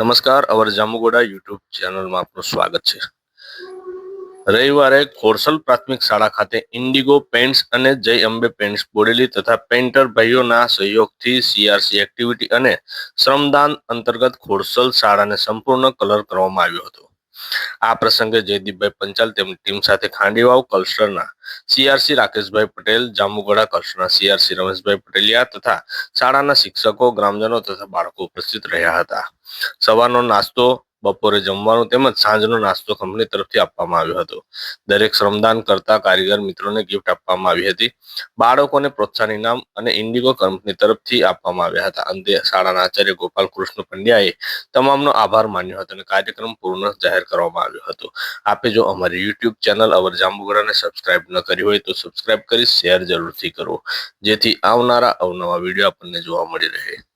નમસ્કાર, અવર જામુગોડા યુટ્યુબ ચેનલમાં આપનું સ્વાગત છે. રવિવારે ખોરસલ પ્રાથમિક શાળા ખાતે ઇન્ડિગો પેન્ટ્સ અને જય અંબે પેન્ટ્સ બોડેલી તથા પેન્ટર ભાઈઓના સહયોગથી સીઆરસી એક્ટિવિટી અને શ્રમદાન અંતર્ગત ખોરસલ શાળાને સંપૂર્ણ કલર કરવામાં આવ્યો હતો. આ પ્રસંગે જયદીપભાઈ પંચાલ તેમની ટીમ સાથે ખાંડીવાવ કલ્સરના સીઆરસી રાકેશભાઈ પટેલ જામુગોડા કલ્સરના સીઆરસી રમેશભાઈ પટેલિયા તથા શાળાના શિક્ષકો, ગ્રામજનો તથા બાળકો ઉપસ્થિત રહ્યા હતા. સવારનો નાસ્તો, બપોરે જમવાનું તેમજ સાંજનો નાસ્તો કંપની તરફથી આપવામાં આવ્યો હતો. દરેક શ્રમદાન કરતા કારીગર મિત્રોને ગિફ્ટ આપવામાં આવી હતી. બાળકોને પ્રોત્સાહન ઇનામ અને ઇન્ડિગો કંપની તરફથી આપવામાં આવ્યા હતા. અંતે શાળાના આચાર્ય ગોપાલ કૃષ્ણ પંડ્યાએ તમામનો આભાર માન્યો હતો અને કાર્યક્રમ પૂર્ણ જાહેર કરવામાં આવ્યો હતો. આપે જો અમારી યુટ્યુબ ચેનલ અવર જાંબુગડાને સબસ્ક્રાઇબ ન કરી હોય તો સબસ્ક્રાઇબ કરી શેર જરૂરથી કરો. જેથી આવનારા અવનવા વીડિયો આપણને જોવા મળી રહે.